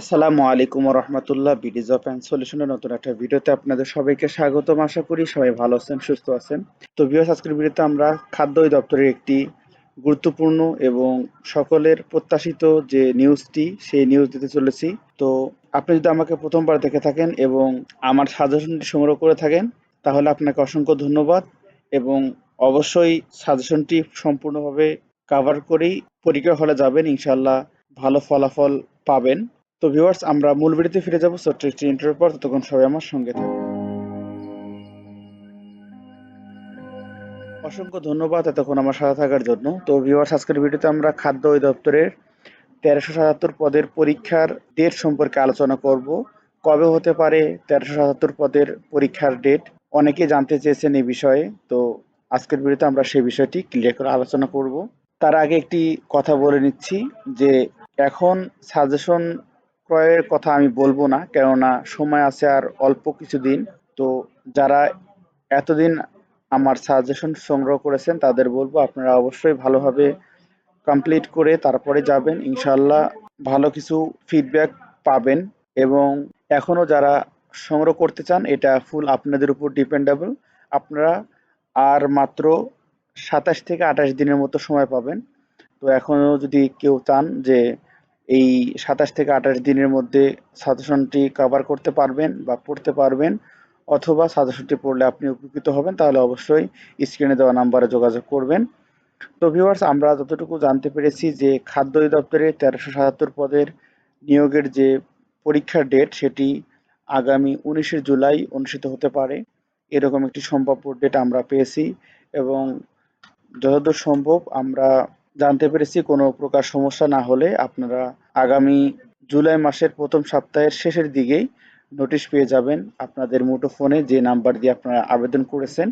আসসালামু আলাইকুম রহমতুল্লাহ বিডিজ of and সলিউশনের নতুন একটা ভিডিওতে আপনাদের সবাইকে স্বাগতম। আশা করি সবাই ভালো আছেন, সুস্থ আছেন। তো ভিউয়ার্স আজকের ভিডিওতে আমরা খাদ্য দপ্তরের একটি গুরুত্বপূর্ণ এবং সকলের প্রত্যাশিত যে নিউজটি, সেই নিউজ দিতে চলেছি। তো আপনি যদি আমাকে প্রথমবার দেখে থাকেন এবং আমার সাজেশনটি সংগ্রহ করে থাকেন, তাহলে আপনাকে অসংখ্য ধন্যবাদ এবং অবশ্যই সাজেশনটি সম্পূর্ণভাবে কাভার করেই পরীক্ষা হলে যাবেন। ইনশাল্লাহ ভালো ফলাফল পাবেন। তো ভিউয়ার্স আমরা মূল ভিডিওতে ফিরে যাব। ছোট্ট একটি ইন্টারভিউ পর, ততক্ষণ সবাই আমার সঙ্গে থাকবে অসংখ্য ধন্যবাদ এতক্ষণ আমার সাথে থাকার জন্য। তো ভিউয়ার্স আজকের ভিডিওতে আমরা খাদ্য অধিদপ্তরের তেরোশো সাতাত্তর পদের পরীক্ষার ডেট সম্পর্কে আলোচনা করব। কবে হতে পারে তেরোশো সাতাত্তর পদের পরীক্ষার ডেট অনেকে জানতে চেয়েছেন এই বিষয়ে। তো আজকের ভিডিওতে আমরা সেই বিষয়টি ক্লিয়ার করে আলোচনা করব। তার আগে একটি কথা বলে নিচ্ছি যে এখন সাজেশন ক্রয়ের কথা আমি বলব না, কেননা সময় আছে আর অল্প কিছুদিন তো যারা এতদিন আমার সাজেশন সংগ্রহ করেছেন, তাদের বলব আপনারা অবশ্যই ভালোভাবে কমপ্লিট করে তারপরে যাবেন। ইনশাল্লাহ ভালো কিছু ফিডব্যাক পাবেন এবং এখনও যারা সংগ্রহ করতে চান, এটা ফুল আপনাদের উপর ডিপেন্ডেবল আপনারা আর মাত্র সাতাশ থেকে আঠাশ দিনের মতো সময় পাবেন। তো এখনও যদি কেউ চান যে এই সাতাশ থেকে আঠাশ দিনের মধ্যে সাজেশনটি কভার করতে পারবেন বা পড়তে পারবেন, অথবা সাজেশনটি পড়লে আপনি উপকৃত হবেন, তাহলে অবশ্যই স্ক্রিনে দেওয়া নাম্বারে যোগাযোগ করবেন। তো ভিউয়ার্স আমরা যতটুকু জানতে পেরেছি যে খাদ্য দপ্তরে তেরোশো সাতাত্তর পদের নিয়োগের যে পরীক্ষার ডেট সেটি আগামী উনিশে জুলাই অনুষ্ঠিত হতে পারে। এরকম একটি সম্ভাব্য ডেট আমরা পেয়েছি এবং যতদূর সম্ভব আমরা জানতে পেরেছি কোনো প্রকার সমস্যা না হলে আপনারা আগামী জুলাই মাসের প্রথম সপ্তাহের শেষের দিকেই নোটিশ পেয়ে যাবেন আপনাদের মুঠোফোনে যে নাম্বার দিয়ে আপনারা আবেদন করেছেন।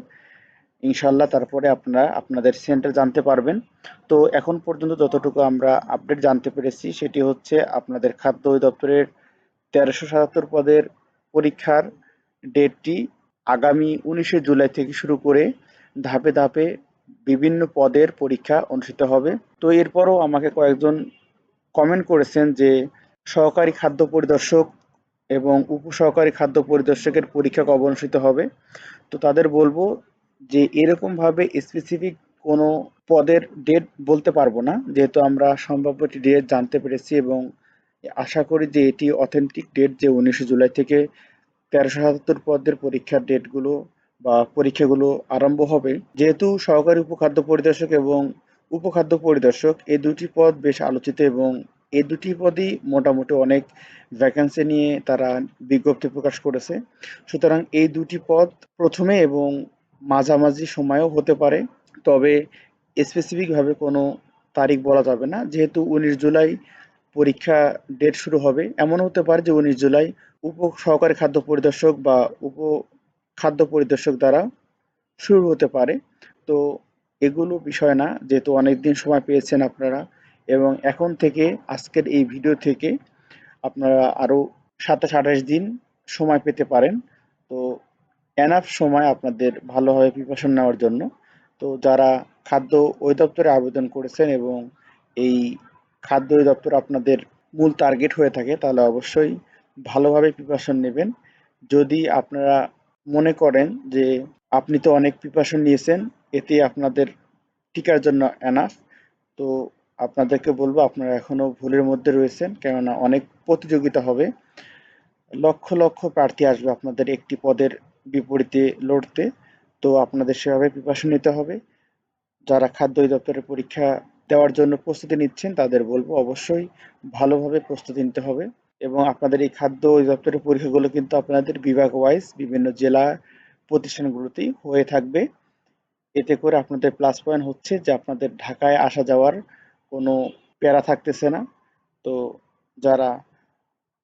ইনশাল্লাহ তারপরে আপনারা আপনাদের সেন্টার জানতে পারবেন। তো এখন পর্যন্ত যতটুকু আমরা আপডেট জানতে পেরেছি সেটি হচ্ছে আপনাদের খাদ্য দপ্তরের তেরোশো সাতাত্তর পদের পরীক্ষার ডেটটি আগামী উনিশে জুলাই থেকে শুরু করে ধাপে ধাপে বিভিন্ন পদের পরীক্ষা অনুষ্ঠিত হবে। তো এরপরও আমাকে কয়েকজন কমেন্ট করেছেন যে, সহকারী খাদ্য পরিদর্শক এবং উপসহকারী খাদ্য পরিদর্শকের পরীক্ষা কবে অনুষ্ঠিত হবে? তো তাদের বলব যে, এরকমভাবে স্পেসিফিক কোনো পদের ডেট বলতে পারব না। যেহেতু আমরা সম্ভাব্য ডেট জানতে পেরেছি এবং আশা করি যে, এটি অথেন্টিক ডেট যে উনিশে জুলাই থেকে তেরোশো সাতাত্তর পদের পরীক্ষার ডেটগুলো বা পরীক্ষাগুলো আরম্ভ হবে। যেহেতু সহকারী উপখাদ্য পরিদর্শক এবং উপখাদ্য পরিদর্শক, এই দুটি পদ বেশ আলোচিত এবং এই দুটি পদই মোটামুটি অনেক ভ্যাকেন্সি নিয়ে তারা বিজ্ঞপ্তি প্রকাশ করেছে। সুতরাং এই দুটি পদ প্রথমে এবং মাঝামাঝি সময়ও হতে পারে, তবে স্পেসিফিকভাবে কোনো তারিখ বলা যাবে না। যেহেতু উনিশ জুলাই পরীক্ষা ডেট শুরু হবে এমন হতে পারে যে উনিশ জুলাই উপ সহকারী খাদ্য পরিদর্শক বা উপ খাদ্য পরিদর্শক দ্বারা শুরু হতে পারে। তো এগুলো বিষয় না, যেহেতু অনেক দিন সময় পেয়েছেন আপনারা, এবং এখন থেকে, আজকের এই ভিডিও থেকে আপনারা আরও সাতাশ, আঠাশ দিন সময় পেতে পারেন। তো এনাফ সময় আপনাদের ভালোভাবে প্রিপারেশন নেওয়ার জন্য। তো যারা খাদ্য অধিদপ্তরে আবেদন করেছেন এবং এই খাদ্য অধিদপ্তর আপনাদের মূল টার্গেট হয়ে থাকে, তাহলে অবশ্যই ভালোভাবে প্রিপারেশন নেবেন। যদি আপনারা মনে করেন যে আপনি তো অনেক প্রিপারেশন নিয়েছেন, এতে আপনাদের টিকার জন্য এনাফ তো আপনাদেরকে বলব, আপনারা এখনও ভুলের মধ্যে রয়েছেন, কেননা অনেক প্রতিযোগিতা হবে। লক্ষ লক্ষ প্রার্থী আসবে আপনাদের একটি পদের বিপরীতে লড়তে। তো আপনাদের সেভাবে প্রিপারেশন নিতে হবে। যারা খাদ্য দপ্তরের পরীক্ষা দেওয়ার জন্য প্রস্তুতি নিচ্ছেন, তাদের বলব অবশ্যই ভালোভাবে প্রস্তুতি নিতে হবে। এবং আপনাদের এই খাদ্য দপ্তরের পরীক্ষাগুলো কিন্তু আপনাদের বিভাগ ওয়াইজ বিভিন্ন জেলা প্রতিষ্ঠানগুলোতেই হয়ে থাকবে। এতে করে আপনাদের প্লাস পয়েন্ট হচ্ছে যে আপনাদের ঢাকায় আসা যাওয়ার কোনো প্যারা থাকতেছে না। তো যারা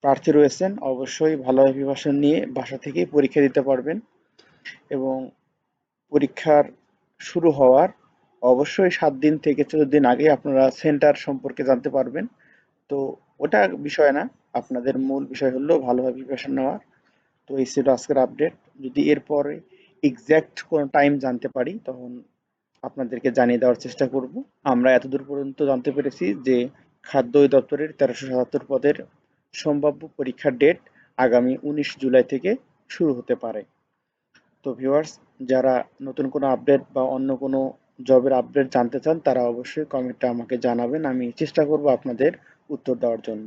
প্রার্থী রয়েছেন, অবশ্যই ভালোভাবে প্রিপারেশন নিয়ে বাসা থেকেই পরীক্ষা দিতে পারবেন এবং পরীক্ষার শুরু হওয়ার অবশ্যই সাত দিন থেকে চোদ্দ দিন আগে আপনারা সেন্টার সম্পর্কে জানতে পারবেন। তো ওটা বিষয় না। আপনাদের মূল বিষয় হলো ভালোভাবে প্রিপারেশন নেওয়া। তো এই ছিল আজকের আপডেট যদি এরপরে এক্স্যাক্ট কোনো টাইম জানতে পারি, তখন আপনাদেরকে জানিয়ে দেওয়ার চেষ্টা করব। আমরা এতদূর পর্যন্ত জানতে পেরেছি যে খাদ্য দপ্তরের তেরোশো সাতাত্তর পদের সম্ভাব্য পরীক্ষার ডেট আগামী উনিশ জুলাই থেকে শুরু হতে পারে। তো ভিউয়ার্স যারা নতুন কোনো আপডেট বা অন্য কোনো জবের আপডেট জানতে চান, তারা অবশ্যই কমেন্টে আমাকে জানাবেন। আমি চেষ্টা করব আপনাদের উত্তর দেওয়ার জন্য।